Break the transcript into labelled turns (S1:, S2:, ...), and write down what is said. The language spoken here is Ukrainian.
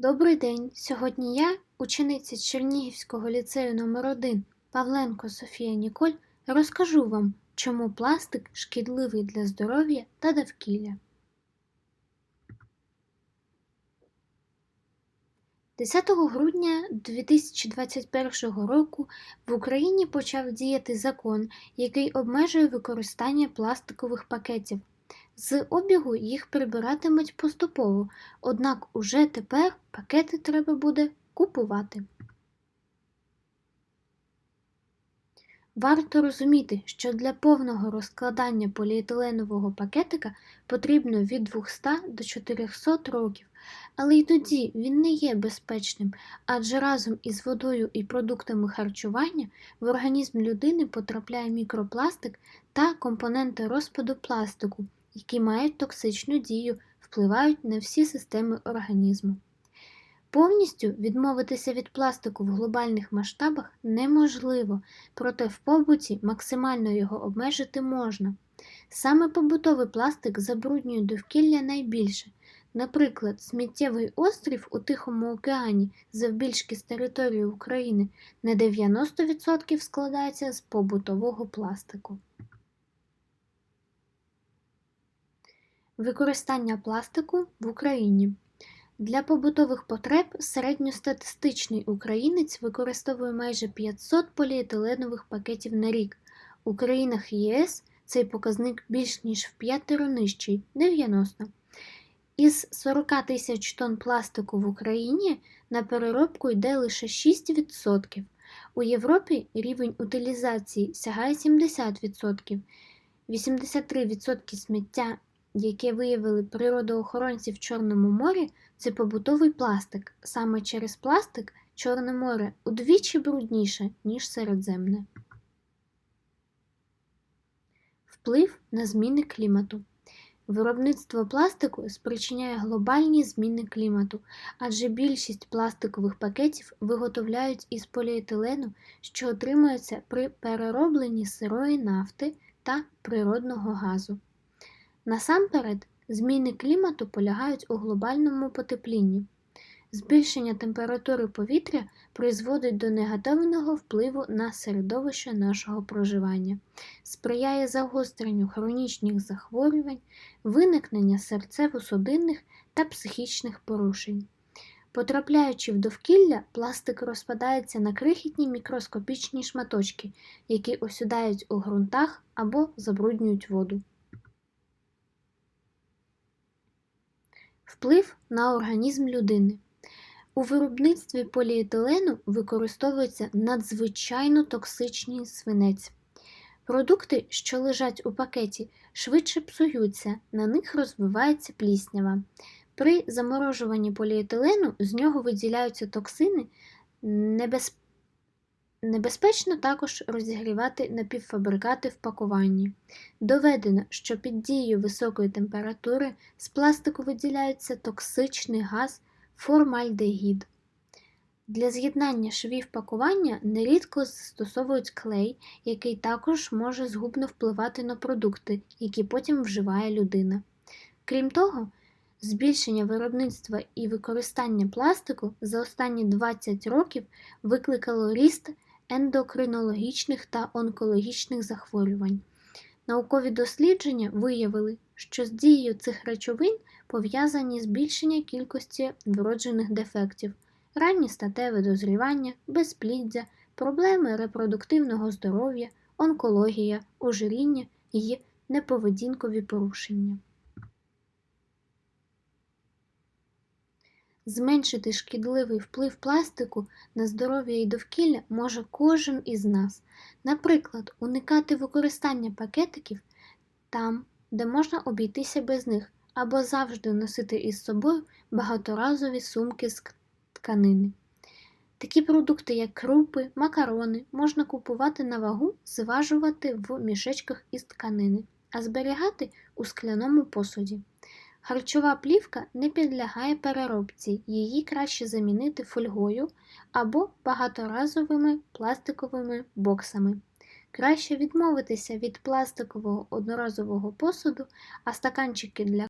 S1: Добрий день! Сьогодні я, учениця Чернігівського ліцею номер 1 Павленко Софія Ніколь, розкажу вам, чому пластик шкідливий для здоров'я та довкілля. 10 грудня 2021 року в Україні почав діяти закон, який обмежує використання пластикових пакетів. З обігу їх прибиратимуть поступово, однак уже тепер пакети треба буде купувати. Варто розуміти, що для повного розкладання поліетиленового пакетика потрібно від 200 до 400 років, але й тоді він не є безпечним, адже разом із водою і продуктами харчування в організм людини потрапляє мікропластик та компоненти розпаду пластику, які мають токсичну дію, впливають на всі системи організму. Повністю відмовитися від пластику в глобальних масштабах неможливо, проте в побуті максимально його обмежити можна. Саме побутовий пластик забруднює довкілля найбільше. Наприклад, сміттєвий острів у Тихому океані завбільшки з території України на 90% складається з побутового пластику. Використання пластику в Україні. Для побутових потреб середньостатистичний українець використовує майже 500 поліетиленових пакетів на рік. У країнах ЄС цей показник більш ніж в п'ятеро нижчий 90. Із 40 тисяч тонн пластику в Україні на переробку йде лише 6%. У Європі рівень утилізації сягає 70%. 83% сміття, яке виявили природоохоронці в Чорному морі, це побутовий пластик. Саме через пластик Чорне море удвічі брудніше, ніж Середземне. Вплив на зміни клімату. Виробництво пластику спричиняє глобальні зміни клімату, адже більшість пластикових пакетів виготовляють із поліетилену, що отримується при переробленні сирої нафти та природного газу. Насамперед, зміни клімату полягають у глобальному потеплінні. Збільшення температури повітря призводить до негативного впливу на середовище нашого проживання, сприяє загостренню хронічних захворювань, виникнення серцево-судинних та психічних порушень. Потрапляючи в довкілля, пластик розпадається на крихітні мікроскопічні шматочки, які осідають у ґрунтах або забруднюють воду. Вплив на організм людини. У виробництві поліетилену використовується надзвичайно токсичний свинець. Продукти, що лежать у пакеті, швидше псуються, на них розвивається пліснява. При заморожуванні поліетилену з нього виділяються токсини. Небез... Небезпечно також розігрівати напівфабрикати в пакуванні. Доведено, що під дією високої температури з пластику виділяється токсичний газ формальдегід. Для з'єднання швів пакування нерідко застосовують клей, який також може згубно впливати на продукти, які потім вживає людина. Крім того, збільшення виробництва і використання пластику за останні 20 років викликало ріст ендокринологічних та онкологічних захворювань. Наукові дослідження виявили, що з дією цих речовин пов'язані збільшення кількості вроджених дефектів, ранні статеве дозрівання, безпліддя, проблеми репродуктивного здоров'я, онкологія, ожиріння і неповедінкові порушення. Зменшити шкідливий вплив пластику на здоров'я і довкілля може кожен із нас. Наприклад, уникати використання пакетиків там, де можна обійтися без них, або завжди носити із собою багаторазові сумки з тканини. Такі продукти, як крупи, макарони, можна купувати на вагу, зважувати в мішечках із тканини, а зберігати у скляному посуді. Харчова плівка не підлягає переробці, її краще замінити фольгою або багаторазовими пластиковими боксами. Краще відмовитися від пластикового одноразового посуду, а стаканчики для